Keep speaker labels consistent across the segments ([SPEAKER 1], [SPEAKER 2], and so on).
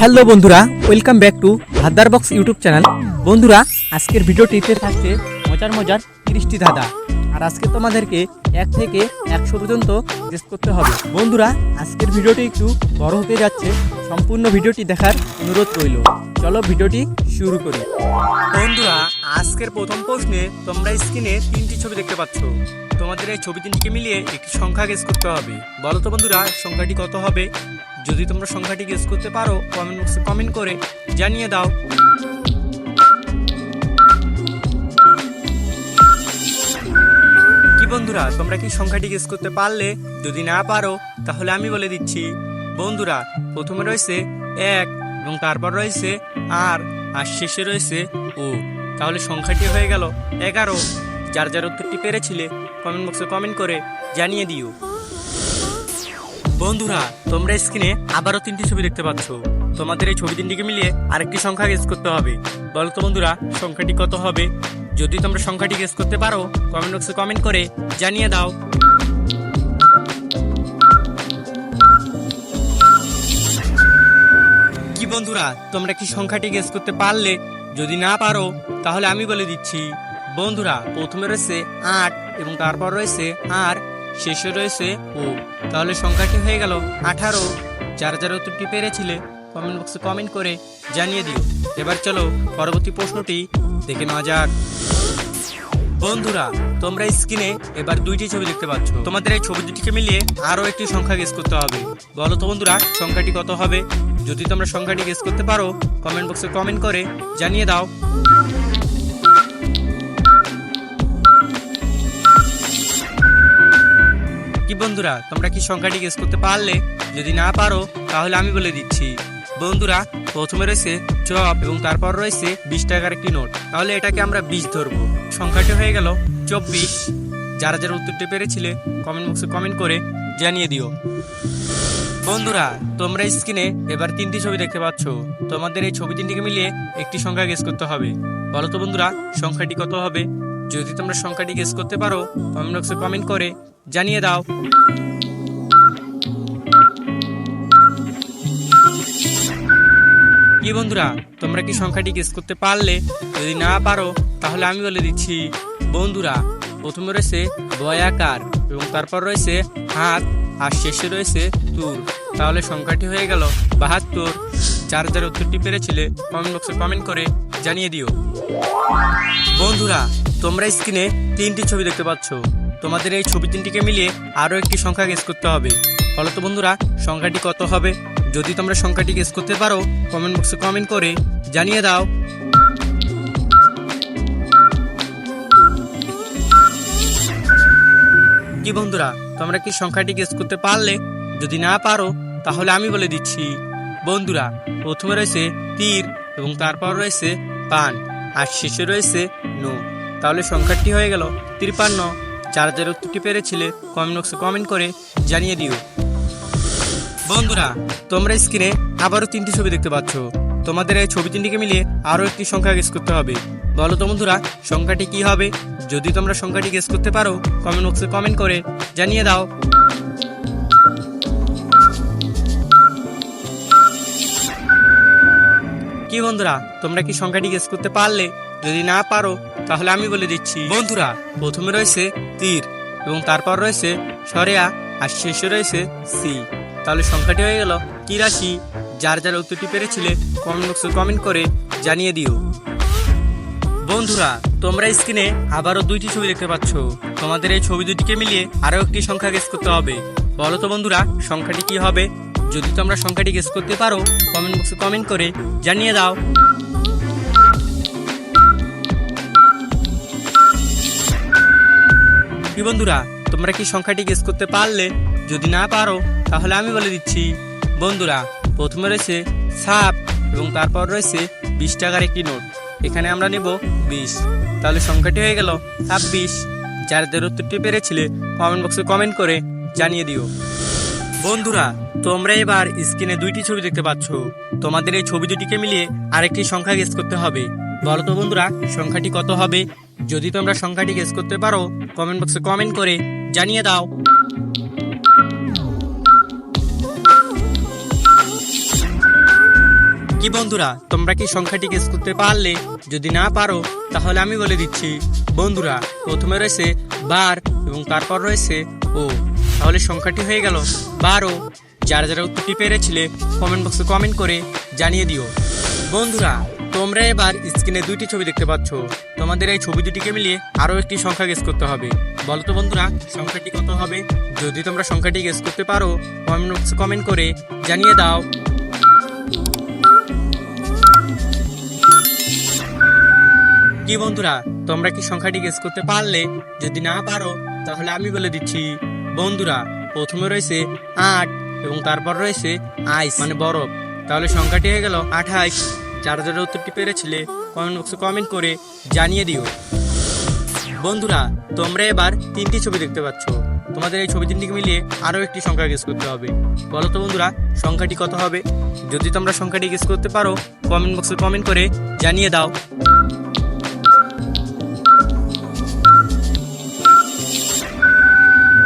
[SPEAKER 1] Hello বন্ধুরা welcome back to ধাঁধার box YouTube channel বন্ধুরা, আজকের ভিডিওটিতে থাকছে মজার মজার তিরিশটি ধাঁধা। আর আজকে তোমাদেরকে এক থেকে একশো পর্যন্ত গেস করতে হবে। বন্ধুরা, আজকের ভিডিওটি একটু বড় হতে যাচ্ছে, সম্পূর্ণ ভিডিওটি দেখার অনুরোধ রইল। চলো ভিডিওটি শুরু করি। বন্ধুরা, আজকের প্রথম প্রশ্নে তোমরা স্ক্রিনে তিনটি ছবি দেখতে পাচ্ছ। তোমাদের এই ছবি তিনটিকে মিলিয়ে একটি সংখ্যা গেস করতে হবে। বলো তো বন্ধুরা, সংখ্যাটি কত হবে? যদি তোমরা সংখ্যাটি গেস করতে পারো কমেন্ট বক্সে কমেন্ট করে জানিয়ে দাও। কি বন্ধুরা, তোমরা কি সংখ্যাটি গেস করতে পারলে? যদি না পারো, তাহলে আমি বলে দিচ্ছি। বন্ধুরা, প্রথমে রয়েছে এক এবং তারপর রয়েছে আর আর শেষে রয়েছে ও। তাহলে সংখ্যাটি হয়ে গেল এগারো। যার যার উত্তরটি পেরেছিলে কমেন্ট বক্সে কমেন্ট করে জানিয়ে দিও। বন্ধুরা, তোমরা স্ক্রিনে আবারও তিনটি ছবি দেখতে পাচ্ছ। তোমাদের এই ছবি তিনটিকে মিলিয়ে আরেকটি সংখ্যা গেস করতে হবে। বলো তো বন্ধুরা, সংখ্যাটি কত হবে? যদি তোমরা সংখ্যাটি গেস করতে পারো কমেন্ট বক্সে কমেন্ট করে জানিয়ে দাও। কি বন্ধুরা, তোমরা কি সংখ্যাটি গেস করতে পারলে? যদি না পারো, তাহলে আমি বলে দিচ্ছি। বন্ধুরা, প্রথমে রয়েছে আট এবং তারপর রয়েছে আর। শেষে রয়েছে ও। তাহলে সংখ্যাটি হয়ে গেল আঠারো। যারা যারা উত্তরটি পেরেছিলে কমেন্ট বক্সে কমেন্ট করে জানিয়ে দিও। এবার চলো পরবর্তী প্রশ্নটি দেখে নেওয়া যাক। বন্ধুরা, তোমরা স্ক্রিনে এবার দুইটি ছবি দেখতে পাচ্ছ। তোমাদের এই ছবি দুটিকে মিলিয়ে আরও একটি সংখ্যা গেস করতে হবে। বলো তো বন্ধুরা, সংখ্যাটি কত হবে? যদি তোমরা সংখ্যাটি গেস করতে পারো কমেন্ট বক্সে কমেন্ট করে জানিয়ে দাও। কি বন্ধুরা, তোমরা কি সংখ্যাটি গেস করতে পারলে? যদি না পারো, তাহলে আমি বলে দিচ্ছি। বন্ধুরা, প্রথমে রয়েছে চপ এবং তারপর রয়েছে বিশ টাকার একটি নোট। তাহলে এটাকে আমরা বিশ ধরবো। সংখ্যাটি হয়ে গেল চব্বিশ। যারা যারা উত্তরটি পেরেছিলে কমেন্ট বক্সে কমেন্ট করে জানিয়ে দিও। বন্ধুরা, তোমরা স্ক্রিনে এবার তিনটি ছবি দেখতে পাচ্ছ। তোমাদের এই ছবি তিনটিকে মিলিয়ে একটি সংখ্যা গেস করতে হবে। বলো তো বন্ধুরা, সংখ্যাটি কত হবে? যদি তোমরা সংখ্যাটি গেস করতে পারো কমেন্ট বক্সে কমেন্ট করে জানিয়ে দাও। কি বন্ধুরা, তোমরা কি সংখ্যাটি গেস করতে পারলে? যদি না পারো, তাহলে আমি বলে দিচ্ছি। বন্ধুরা, প্রথমে রয়েছে বয়াকার এবং তারপর রয়েছে হাত, আর শেষে রয়েছে তুর। তাহলে সংখ্যাটি হয়ে গেল বাহাত্তর। যার যার উত্তরটি পেরেছিলে কমেন্ট বক্সে কমেন্ট করে জানিয়ে দিও। বন্ধুরা, তোমরা স্ক্রিনে তিনটি ছবি দেখতে পাচ্ছ। তোমাদের এই ছবি তিনটিকে মিলিয়ে আরও একটি সংখ্যা গেস করতে হবে। ফলত বন্ধুরা, সংখ্যাটি কত হবে? যদি তোমরা সংখ্যাটি গেস করতে পারো কমেন্ট বক্সে কমেন্ট করে জানিয়ে দাও। কি বন্ধুরা, তোমরা কি সংখ্যাটি গেস করতে পারলে? যদি না পারো, তাহলে আমি বলে দিচ্ছি। বন্ধুরা, প্রথমে রয়েছে তীর এবং তারপর রয়েছে পান, আর শেষে রয়েছে নো। তাহলে সংখ্যাটি হয়ে গেল তিরপান্ন। যার উত্তরটি পেরেছিলে কমেন্ট বক্সে কমেন্ট করে জানিয়ে দিও। বন্ধুরা, তোমরা স্ক্রিনে আবারও তিনটি ছবি দেখতে পাচ্ছ। তোমাদের এই ছবি তিনটিকে মিলিয়ে আরও একটি সংখ্যা গেস করতে হবে। বলো তো বন্ধুরা, সংখ্যাটি কি হবে? যদি তোমরা সংখ্যাটি গেস করতে পারো, কমেন্ট বক্সে কমেন্ট করে জানিয়ে দাও। কি বন্ধুরা, তোমরা কি সংখ্যাটি গেস করতে পারলে? যদি না পারো তাহলে আমি বলে দিচ্ছি। বন্ধুরা, প্রথমে রয়েছে তীর এবং তারপর রয়েছে সরেয়া আর শেষে রয়েছে সি। তাহলে সংখ্যাটি হয়ে গেল তিরাশি যার যার উত্তরটি পেরেছিলে কমেন্ট বক্সে কমেন্ট করে জানিয়ে দিও। বন্ধুরা, তোমরা স্ক্রিনে আবারও দুইটি ছবি দেখতে পাচ্ছ। তোমাদের এই ছবি দুটিকে মিলিয়ে আরও একটি সংখ্যা গেস করতে হবে। বলো তো বন্ধুরা, সংখ্যাটি কি হবে? যদি তোমরা সংখ্যাটি গেস করতে পারো, কমেন্ট বক্সে কমেন্ট করে জানিয়ে দাও। কি বন্ধুরা? তোমরা কি সংখ্যাটি গেস করতে পারলে? যদি না পারো, তাহলে আমি বলে দিচ্ছি। বন্ধুরা, প্রথমে রয়েছে সাপ এবং তারপর রয়েছে বিশ টাকার একটি নোট। এখানে আমরা নেব বিশ। তাহলে সংখ্যাটি হয়ে গেল ছাব্বিশ। যার উত্তরটি পেরেছিলে কমেন্ট বক্সে কমেন্ট করে জানিয়ে দিও। বন্ধুরা, তোমরা এবার স্ক্রিনে দুইটি ছবি দেখতে পাচ্ছ। তোমাদের এই ছবি দুটিকে মিলিয়ে আরেকটি সংখ্যা গেস করতে হবে। বলো তো বন্ধুরা, সংখ্যাটি কত হবে? যদি তোমরা সংখ্যাটি গেস করতে পারো কমেন্ট বক্সে কমেন্ট করে জানিয়ে দাও। কি বন্ধুরা, তোমরা কি সংখ্যাটি গেস করতে পারলে? যদি না পারো, তাহলে আমি বলে দিচ্ছি। বন্ধুরা, প্রথমে রয়েছে বার এবং তারপর রয়েছে ও। তাহলে সংখ্যাটি হয়ে গেল বারো যারা যারা উত্তরটি পেরেছিলে কমেন্ট বক্সে কমেন্ট করে জানিয়ে দিও। বন্ধুরা তোমরা এবার স্ক্রিনে দুইটি ছবি দেখতে পাচ্ছ। তোমাদের এই ছবি দুটিকে মিলিয়ে আরও একটি সংখ্যা গেস করতে হবে। বলো তো বন্ধুরা, সংখ্যাটি কত হবে? যদি তোমরা সংখ্যাটি গেস করতে পারো, কমেন্ট কমেন্ট করে জানিয়ে দাও। কি বন্ধুরা, তোমরা কি সংখ্যাটি গেস করতে পারলে? যদি না পারো, তাহলে আমি বলে দিচ্ছি, বন্ধুরা, প্রথমে রয়েছে আট এবং তারপর রয়েছে আইস মানে বরফ। তাহলে সংখ্যাটি হয়ে গেল আঠাইশ। যারা যারা উত্তরটি পেরেছিলে, কমেন্ট বক্সে কমেন্ট করে জানিয়ে দিও। বন্ধুরা, তোমরা এবার তিনটি ছবি দেখতে পাচ্ছ। তোমাদের এই ছবি তিনটিকে মিলিয়ে আরও একটি সংখ্যা গেস করতে হবে। বলো তো বন্ধুরা, সংখ্যাটি কত হবে? যদি তোমরা সংখ্যাটি গেস করতে পারো, কমেন্ট বক্সে কমেন্ট করে জানিয়ে দাও।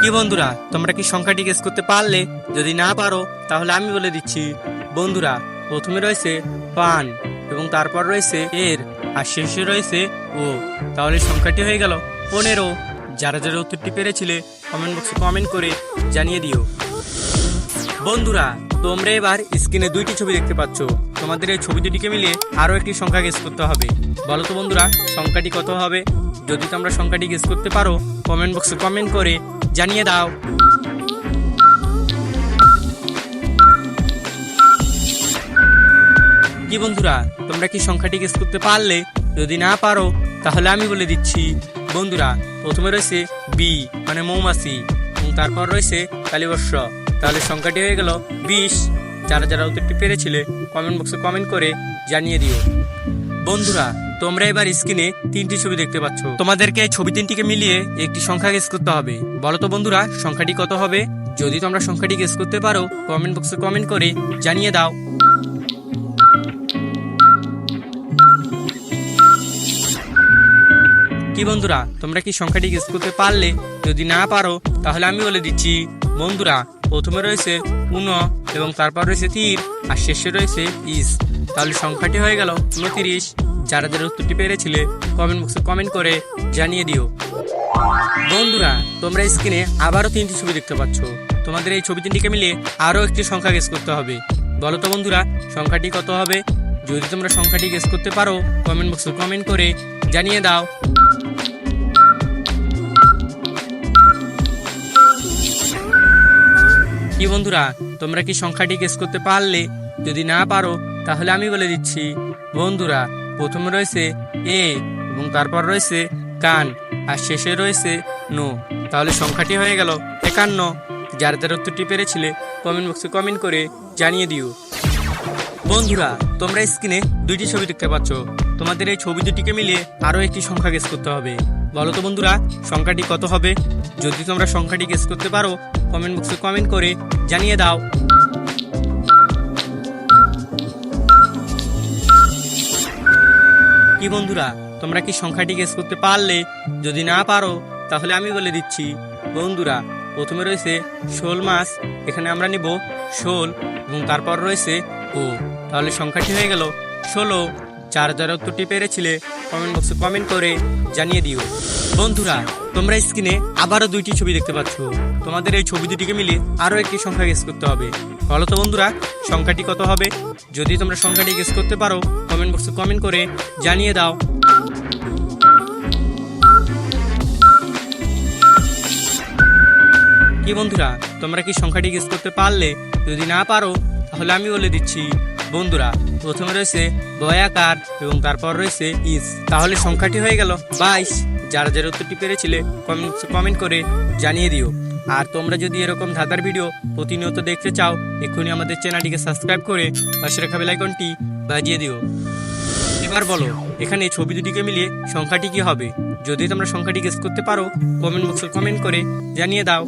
[SPEAKER 1] কি বন্ধুরা, তোমরা কি সংখ্যাটি গেস করতে পারলে? যদি না পারো, তাহলে আমি বলে দিচ্ছি। বন্ধুরা প্রথমে রয়েছে পান এবং তারপর রয়েছে এর, আর শেষে রয়েছে ও। তাহলে সংখ্যাটি হয়ে গেল পনেরো। যারা যারা উত্তরটি পেরেছিলে কমেন্ট বক্সে কমেন্ট করে জানিয়ে দিও। বন্ধুরা, তোমরা এবার স্ক্রিনে দুইটি ছবি দেখতে পাচ্ছ। তোমাদের এই ছবি দুটিকে মিলিয়ে আরও একটি সংখ্যা গেস করতে হবে। বলো তো বন্ধুরা, সংখ্যাটি কত হবে? যদি তোমরা সংখ্যাটি গেস করতে পারো কমেন্ট বক্সে কমেন্ট করে জানিয়ে দাও। কি বন্ধুরা, তোমরা কি সংখ্যাটি গেস করতে পারলে? যদি না পারো, তাহলে আমি বলে দিচ্ছি। বন্ধুরা, প্রথমে রয়েছে বি মানে মৌমাছি। এবং তারপর রয়েছে কালীবর্ষ। তাহলে সংখ্যাটি হয়ে গেল বিশ। যারা যারা উত্তরটি পেরেছিলে কমেন্ট বক্সে কমেন্ট করে জানিয়ে দিও। বন্ধুরা, তোমরা এবার স্ক্রিনে তিনটি ছবি দেখতে পাচ্ছ। তোমাদেরকে ছবি তিনটিকে মিলিয়ে একটি সংখ্যা গেস করতে হবে। বলো তো বন্ধুরা, সংখ্যাটি কত হবে? যদি তোমরা সংখ্যাটি গেস করতে পারো কমেন্ট বক্সে কমেন্ট করে জানিয়ে দাও। কি বন্ধুরা, তোমরা কি সংখ্যাটি গেস করতে পারলে? যদি না পারো, তাহলে আমি বলে দিচ্ছি, বন্ধুরা, প্রথমে রয়েছে উন এবং তারপর রয়েছে তীর, আর শেষে রয়েছে ইস। তাহলে সংখ্যাটি হয়ে গেল উনতিরিশ। যারা যারা উত্তরটি পেরেছিলে কমেন্ট বক্সে কমেন্ট করে জানিয়ে দিও। বন্ধুরা, তোমরা স্ক্রিনে আবারও তিনটি ছবি দেখতে পাচ্ছ। তোমাদের এই ছবি তিনটিকে মিলে আরও একটি সংখ্যা গেস করতে হবে। বলো তো বন্ধুরা, সংখ্যাটি কত হবে? যদি তোমরা সংখ্যাটি গেস করতে পারো কমেন্ট বক্সে কমেন্ট করে জানিয়ে দাও। কি বন্ধুরা, তোমরা কি সংখ্যাটি গেস করতে পারলে? যদি না পারো, তাহলে আমি বলে দিচ্ছি। বন্ধুরা, প্রথমে রয়েছে এ এবং তারপর রয়েছে কান, আর শেষে রয়েছে নো। তাহলে সংখ্যাটি হয়ে গেল একান্ন। যার যার উত্তরটি পেরেছিলে কমেন্ট বক্সে কমেন্ট করে জানিয়ে দিও। বন্ধুরা, তোমরা স্ক্রিনে দুইটি ছবি দেখতে পাচ্ছ। তোমাদের এই ছবি দুটিকে মিলিয়ে আরও একটি সংখ্যা গেস করতে হবে। বলো তো বন্ধুরা, সংখ্যাটি কত হবে? যদি তোমরা সংখ্যাটি গেস করতে পারো কমেন্ট বক্সে কমেন্ট করে জানিয়ে দাও। কি বন্ধুরা, তোমরা কি সংখ্যাটি গেস করতে পারলে? যদি না পারো, তাহলে আমি বলে দিচ্ছি। বন্ধুরা, প্রথমে রয়েছে শোল মাছ এখানে আমরা নিব শোল এবং তারপর রয়েছে ও। তাহলে সংখ্যাটি হয়ে গেল ষোলো। হাজার উত্তরটি পেরেছিলে কমেন্ট বক্সে কমেন্ট করে জানিয়ে দিও। বন্ধুরা, তোমরা স্ক্রিনে আবারও দুইটি ছবি দেখতে পাচ্ছ। তোমাদের এই ছবি দুটিকে মিলে আরও একটি সংখ্যা গেস করতে হবে। বলো তো বন্ধুরা, সংখ্যাটি কত হবে? যদি তোমরা সংখ্যাটি গেস করতে পারো কমেন্ট বক্সে কমেন্ট করে জানিয়ে দাও। কি বন্ধুরা, তোমরা কি সংখ্যাটি গেস করতে পারলে? যদি না পারো, তাহলে আমি বলে দিচ্ছি। বন্ধুরা, প্রথমে রয়েছে বয়াকার এবং তারপর রয়েছে ইস তাহলে সংখ্যাটি হয়ে গেল বাইশ। যারা যারা উত্তরটি পেরেছিলে, কমেন্ট কমেন্ট করে জানিয়ে দিও। আর তোমরা যদি এরকম ধাঁধার ভিডিও প্রতিনিয়ত দেখতে চাও, এক্ষুনি আমাদের চ্যানেলটিকে সাবস্ক্রাইব করে পাশে রাখা বেলাইকনটি বাজিয়ে দিও। এবার বলো, এখানে ছবি দুটিকে মিলিয়ে সংখ্যাটি কি হবে? যদি তোমরা সংখ্যাটি গেস করতে পারো, কমেন্ট বক্সে কমেন্ট করে জানিয়ে দাও।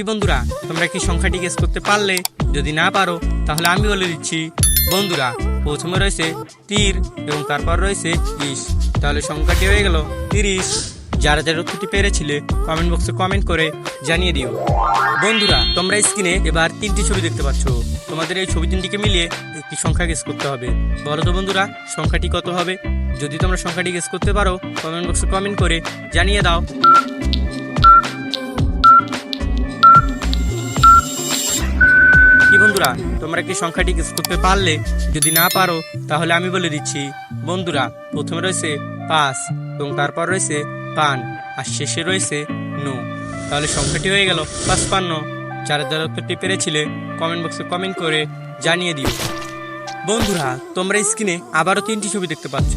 [SPEAKER 1] কি বন্ধুরা, তোমরা কি সংখ্যাটি গেস করতে পারলে? যদি না পারো, তাহলে আমি বলে দিচ্ছি, বন্ধুরা, প্রথমে রয়েছে তীর এবং তারপর রয়েছে ইস তাহলে সংখ্যাটি হয়ে গেল তিরিশ। যারা যারা উত্তরটি পেরেছিলে কমেন্ট বক্সে কমেন্ট করে জানিয়ে দিও। বন্ধুরা, তোমরা স্ক্রিনে এবার তিনটি ছবি দেখতে পাচ্ছ। তোমাদের এই ছবি তিনটিকে মিলিয়ে একটি সংখ্যা গেস করতে হবে। বলো তো বন্ধুরা, সংখ্যাটি কত হবে? যদি তোমরা সংখ্যাটি গেস করতে পারো কমেন্ট বক্সে কমেন্ট করে জানিয়ে দাও। কি বন্ধুরা, তোমরা কি সংখ্যাটি গেস করতে পারলে? যদি না পারো, তাহলে আমি বলে দিচ্ছি। বন্ধুরা, প্রথমে রয়েছে পাঁচ এবং তারপর রয়েছে পান, আর শেষে রয়েছে নো। তাহলে সংখ্যাটি হয়ে গেল পাঁচপান্ন। যারা যারা উত্তরটি পেরেছিলে কমেন্ট বক্সে কমেন্ট করে জানিয়ে দিও। বন্ধুরা, তোমরা স্ক্রিনে আবারও তিনটি ছবি দেখতে পাচ্ছ।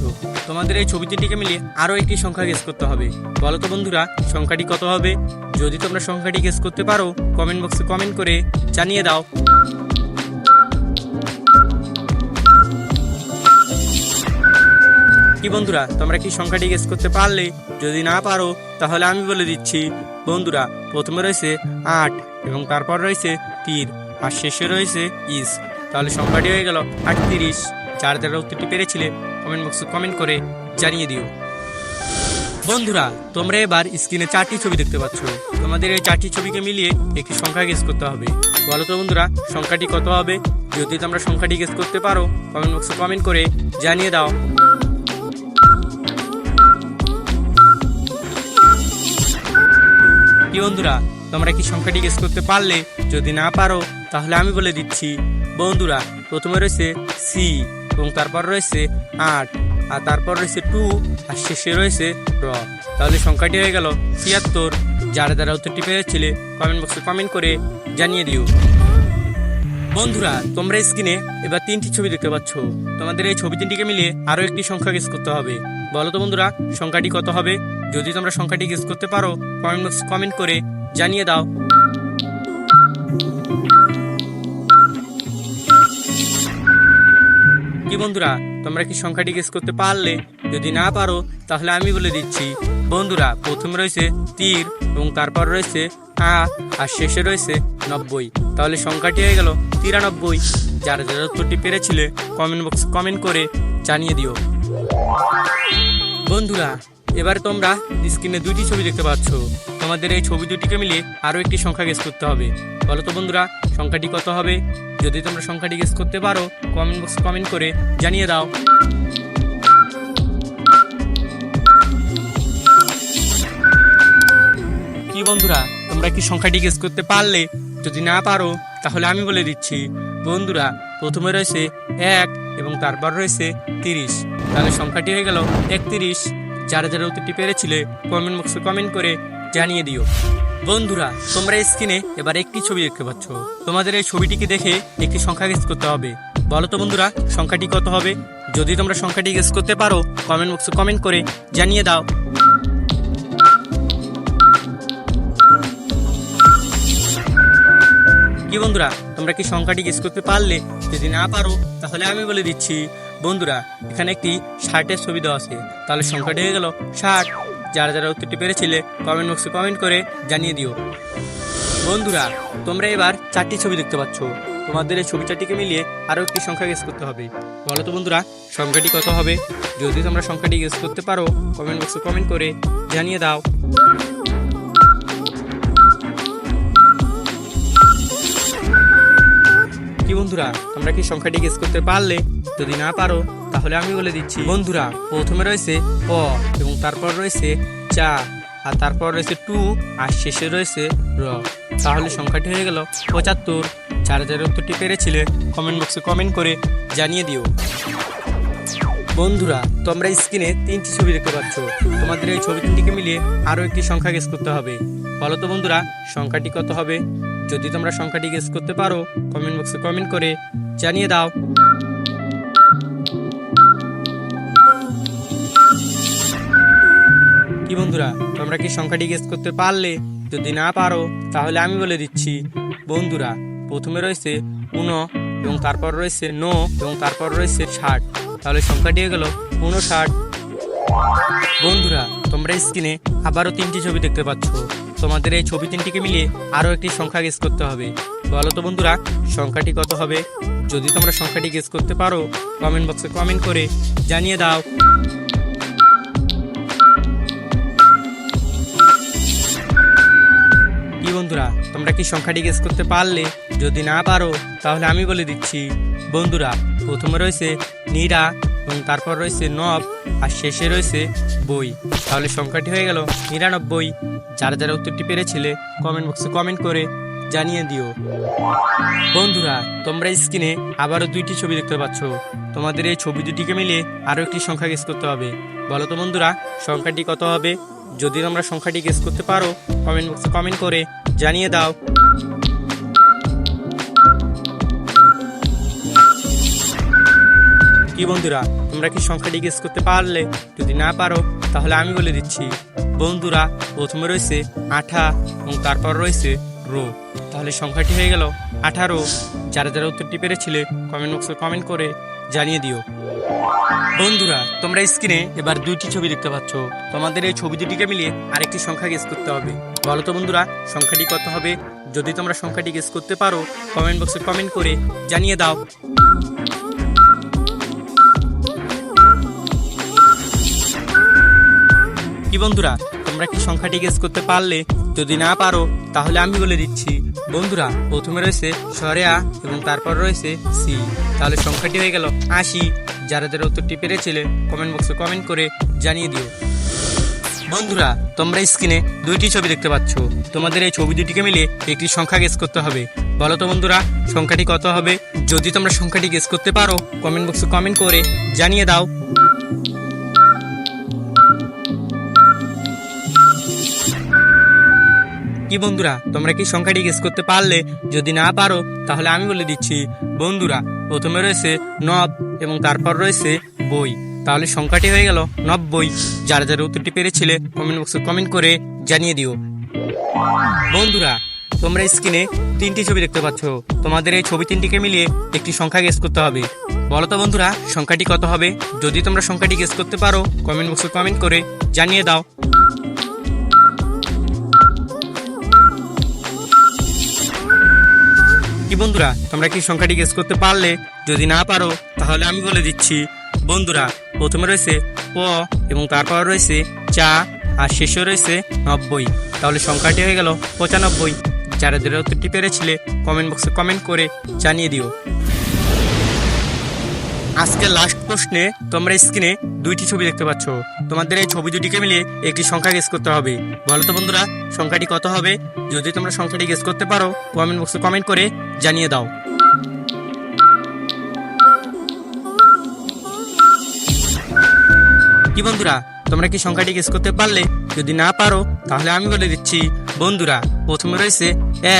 [SPEAKER 1] তোমাদের এই ছবি তিনটিকে মিলিয়ে আরও একটি সংখ্যা গেস করতে হবে। বলো তো বন্ধুরা, সংখ্যাটি কত হবে? যদি তোমরা সংখ্যাটি গেস করতে পারো কমেন্ট বক্সে কমেন্ট করে জানিয়ে দাও। কি বন্ধুরা, তোমরা কি সংখ্যাটি গেস করতে পারলে? যদি না পারো, তাহলে আমি বলে দিচ্ছি। বন্ধুরা, প্রথমে রয়েছে আট এবং তারপর রয়েছে তীর আর শেষে রয়েছে ইস তাহলে সংখ্যাটি হয়ে গেল আটত্রিশ। যার যারা উত্তরটি পেরেছিলে কমেন্ট বক্সে কমেন্ট করে জানিয়ে দিও। বন্ধুরা, তোমরা এবার স্ক্রিনে চারটি ছবি দেখতে পাচ্ছ। তোমাদের এই চারটি ছবিকে মিলিয়ে একটি সংখ্যা গেস করতে হবে। বলো তো বন্ধুরা, সংখ্যাটি কত হবে? যদি তোমরা সংখ্যাটি গেস করতে পারো কমেন্ট বক্সে কমেন্ট করে জানিয়ে দাও। কি বন্ধুরা, তোমরা কি সংখ্যাটি গেস করতে পারলে? যদি না পারো, তাহলে আমি বলে দিচ্ছি। বন্ধুরা, প্রথমে রয়েছে সি এবং তারপর রয়েছে আট আর তারপর রয়েছে টু আর শেষে রয়েছে র তাহলে সংখ্যাটি হয়ে গেল ছিয়াত্তর। যারা যারা উত্তরটি পেয়েছিলে কমেন্ট বক্সে কমেন্ট করে জানিয়ে দিও। বন্ধুরা, তোমরা স্ক্রিনে এবার তিনটি ছবি দেখতে পাচ্ছ। তোমাদের এই ছবি তিনটিকে মিলিয়ে আরও একটি সংখ্যা গেস করতে হবে। বলো তো বন্ধুরা, সংখ্যাটি কত হবে? যদি তোমরা সংখ্যাটি গেস করতে পারো কমেন্ট বক্স কমেন্ট করে জানিয়ে দাও। কি বন্ধুরা, তোমরা কি সংখ্যাটি গেস করতে পারলে? যদি না পারো, তাহলে আমি বলে দিচ্ছি। বন্ধুরা, প্রথমে রয়েছে তীর এবং তারপর রয়েছে আ, আর শেষে রয়েছে নব্বই। তাহলে সংখ্যাটি হয়ে গেল তিরানব্বই। যারা যারা উত্তরটি পেরেছিলে কমেন্ট বক্স কমেন্ট করে জানিয়ে দিও। বন্ধুরা এবারে তোমরা স্ক্রিনে দুইটি ছবি দেখতে পাচ্ছ। তোমাদের এই ছবি দুটিকে মিলিয়ে আরও একটি সংখ্যা গেস করতে হবে। বলো তো বন্ধুরা, সংখ্যাটি কত হবে? যদি তোমরা সংখ্যাটি গেস করতে পারো কমেন্ট বক্স কমেন্ট করে জানিয়ে দাও। কি বন্ধুরা, তোমরা কি সংখ্যাটি গেস করতে পারলে? যদি না পারো, তাহলে আমি বলে দিচ্ছি। বন্ধুরা, প্রথমে রয়েছে এক এবং তারপর রয়েছে তিরিশ। তাহলে সংখ্যাটি হয়ে গেল একত্রিশ। যারা যারা উত্তরটি পেরেছিলে কমেন্ট বক্সে কমেন্ট করে জানিয়ে দিও। বন্ধুরা, তোমরা স্ক্রিনে এবার একটি ছবি দেখতে পাচ্ছ। তোমাদের এই ছবিটিকে দেখে একটি সংখ্যা গেস করতে হবে। বলো তো বন্ধুরা, সংখ্যাটি কত হবে? যদি তোমরা সংখ্যাটি গেস করতে পারো কমেন্ট বক্সে কমেন্ট করে জানিয়ে দাও। কি বন্ধুরা, তোমরা কি সংখ্যাটি গেস করতে পারলে? যদি না পারো, তাহলে আমি বলে দিচ্ছি বন্ধুরা, এখানে একটি ষাটের ছবি দেওয়া আছে। তাহলে সংখ্যাটি হয়ে গেল ষাট। যারা যারা উত্তরটি পেরেছিলে কমেন্ট বক্সে কমেন্ট করে জানিয়ে দিও। বন্ধুরা, তোমরা এবার চারটি ছবি দেখতে পাচ্ছ। তোমাদের এই ছবি চারটিকে মিলিয়ে আরও একটি সংখ্যা গেস করতে হবে। বলো তো বন্ধুরা, সংখ্যাটি কত হবে? যদি তোমরা সংখ্যাটি গেস করতে পারো কমেন্ট বক্সে কমেন্ট করে জানিয়ে দাও। কি বন্ধুরা, তোমরা কি সংখ্যাটি গেস করতে পারলে? যদি না পারো, তাহলে আমি বলে দিচ্ছি। বন্ধুরা, প্রথমে রয়েছে ক এবং তারপর রয়েছে চা, আর তারপর রয়েছে টু, আর শেষে রয়েছে র। তাহলে সংখ্যাটি হয়ে গেল পঁচাত্তর। যারা যারা উত্তরটি পেরেছিলে কমেন্ট বক্সে কমেন্ট করে জানিয়ে দিও। বন্ধুরা, তোমরা স্ক্রিনে তিনটি ছবি দেখতে পাচ্ছ। তোমাদের এই ছবি তিনটিকে মিলিয়ে আরও একটি সংখ্যা গেস করতে হবে। বলো তো বন্ধুরা, সংখ্যাটি কত হবে? যদি তোমরা সংখ্যাটি গেস করতে পারো কমেন্ট বক্সে কমেন্ট করে জানিয়ে দাও। কি বন্ধুরা, তোমরা কি সংখ্যাটি গেস করতে পারলে? যদি না পারো, তাহলে আমি বলে দিচ্ছি। বন্ধুরা, প্রথমে রয়েছে উনো এবং তারপর রয়েছে নো এবং তারপর রয়েছে ষাট। তাহলে সংখ্যাটি হয়ে গেল উনষাট। বন্ধুরা, তোমরা স্ক্রিনে আবারও তিনটি ছবি দেখতে পাচ্ছ। তোমাদের এই ছবি তিনটিকে মিলিয়ে আরও একটি সংখ্যা গেস করতে হবে। বলো তো বন্ধুরা, সংখ্যাটি কত হবে? যদি তোমরা সংখ্যাটি গেস করতে পারো কমেন্ট বক্সে কমেন্ট করে জানিয়ে দাও। বন্ধুরা, তোমরা কি সংখ্যাটি গেস করতে পারলে? যদি না পারো, তাহলে আমি বলে দিচ্ছি। বন্ধুরা, প্রথমে রয়েছে নীরা এবং তারপর রয়েছে নব, আর শেষে রয়েছে বই। তাহলে সংখ্যাটি হয়ে গেল নিরানব্বই। যারা যারা উত্তরটি পেরেছিলে কমেন্ট বক্সে কমেন্ট করে জানিয়ে দিও। বন্ধুরা, তোমরা স্ক্রিনে আবারও দুইটি ছবি দেখতে পাচ্ছ। তোমাদের এই ছবি দুটিকে মিলে আরও একটি সংখ্যা গেস করতে হবে। বলো তো বন্ধুরা, সংখ্যাটি কত হবে? যদি তোমরা সংখ্যাটি গেস করতে পারো কমেন্ট বক্সে কমেন্ট করে জানিয়ে দাও। কি বন্ধুরা, তোমরা কি সংখ্যাটি গেস করতে পারলে? যদি না পারো, তাহলে আমি বলে দিচ্ছি। বন্ধুরা, প্রথমে রয়েছে আঠা এবং তারপর রয়েছে রো। তাহলে সংখ্যাটি হয়ে গেল আঠারো। যারা যারা উত্তরটি পেরেছিলে কমেন্ট বক্সে কমেন্ট করে জানিয়ে দিও। বন্ধুরা, তোমরা স্ক্রিনে এবার দুইটি ছবি দেখতে পাচ্ছ। তোমাদের এই ছবি দুটিকে মিলিয়ে আরেকটি সংখ্যা গেস করতে হবে। বলো তো বন্ধুরা, সংখ্যাটি কত হবে? যদি তোমরা সংখ্যাটি গেস করতে পারো কমেন্ট বক্সে কমেন্ট করে জানিয়ে দাও। কি বন্ধুরা, তোমরা কি সংখ্যাটি গেস করতে পারলে? যদি না পারো, তাহলে আমি বলে দিচ্ছি। বন্ধুরা, প্রথমে রয়েছে সরেয়া এবং তারপর রয়েছে সি। তাহলে সংখ্যাটি হয়ে গেল আশি। যারা যারা উত্তরটি পেরেছিলে কমেন্ট বক্সে কমেন্ট করে জানিয়ে দিও। বন্ধুরা, তোমরা স্ক্রিনে দুইটি ছবি দেখতে পাচ্ছ। তোমাদের এই ছবি দুটিকে মিলে একটি সংখ্যা গেস করতে হবে। বলো তো বন্ধুরা, সংখ্যাটি কত হবে? যদি তোমরা সংখ্যাটি গেস করতে পারো কমেন্ট বক্সে কমেন্ট করে জানিয়ে দাও। কি বন্ধুরা, তোমরা কি সংখ্যাটি গেস করতে পারলে? যদি না পারো, তাহলে আমি বলে দিচ্ছি, বন্ধুরা, প্রথমে রয়েছে নব এবং তারপর রয়েছে বই। তাহলে সংখ্যাটি হয়ে গেল নব্বই। যারা যারা উত্তরটি পেরেছিলে কমেন্ট বক্সে কমেন্ট করে জানিয়ে দিও। বন্ধুরা, তোমরা স্ক্রিনে তিনটি ছবি দেখতে পাচ্ছ। তোমাদের এই ছবি তিনটিকে মিলিয়ে একটি সংখ্যা গেস করতে হবে। বলো তো বন্ধুরা, সংখ্যাটি কত হবে? যদি তোমরা সংখ্যাটি গেস করতে পারো কমেন্ট বক্সে কমেন্ট করে জানিয়ে দাও। কি বন্ধুরা, তোমরা কি সংখ্যাটি গেস করতে পারলে? যদি না পারো, তাহলে আমি বলে দিচ্ছি। বন্ধুরা প্রথমে রয়েছে প এবং তারপর রয়েছে চা, আর শেষে রয়েছে নব্বই। তাহলে সংখ্যাটি হয়ে গেল পঁচানব্বই। যারা যারা উত্তরটি পেরেছিলে কমেন্ট বক্সে কমেন্ট করে জানিয়ে দিও। আজকের লাস্ট প্রশ্নে তোমরা স্ক্রিনে দুইটি ছবি দেখতে পাচ্ছ। তোমাদের এই ছবি দুটিকে মিলিয়ে একটি সংখ্যা গেস করতে হবে। বলো তো বন্ধুরা, সংখ্যাটি কত হবে? যদি তোমরা সংখ্যাটি গেস করতে পারো কমেন্ট বক্সে কমেন্ট করে জানিয়ে দাও। কি বন্ধুরা, তোমরা কি সংখ্যাটি গেস করতে পারলে? যদি না পারো, তাহলে আমি বলে দিচ্ছি, বন্ধুরা, প্রথমে রয়েছে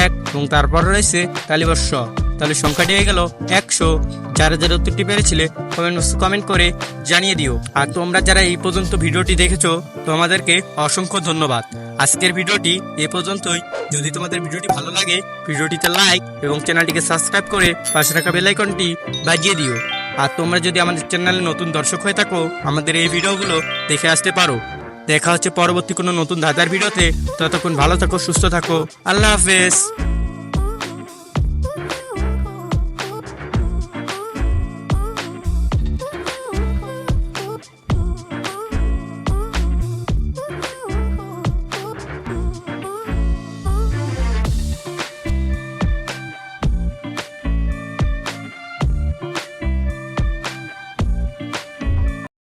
[SPEAKER 1] এক এবং তারপর রয়েছে তালিবর্ষ। তাহলে সংখ্যাটি হয়ে গেল একশো। যারা যারা উত্তরটি পেরেছিলে কমেন্ট কমেন্ট করে জানিয়ে দিও। আর তোমরা যারা এই পর্যন্ত ভিডিওটি দেখেছ, তোমাদেরকে অসংখ্য ধন্যবাদ। আজকের ভিডিওটি এ পর্যন্তই। যদি তোমাদের ভিডিওটি ভালো লাগে, ভিডিওটিতে লাইক এবং চ্যানেলটিকে সাবস্ক্রাইব করে পাশে রাখা বেলাইকনটি বাজিয়ে দিও। আর তোমরা যদি আমাদের চ্যানেলে নতুন দর্শক হয়ে থাকো, আমাদের এই ভিডিওগুলো দেখে আসতে পারো। দেখা হচ্ছে পরবর্তী কোনো নতুন দাদার ভিডিওতে। ততক্ষণ ভালো থাকো, সুস্থ থাকো। আল্লাহ হাফেজ।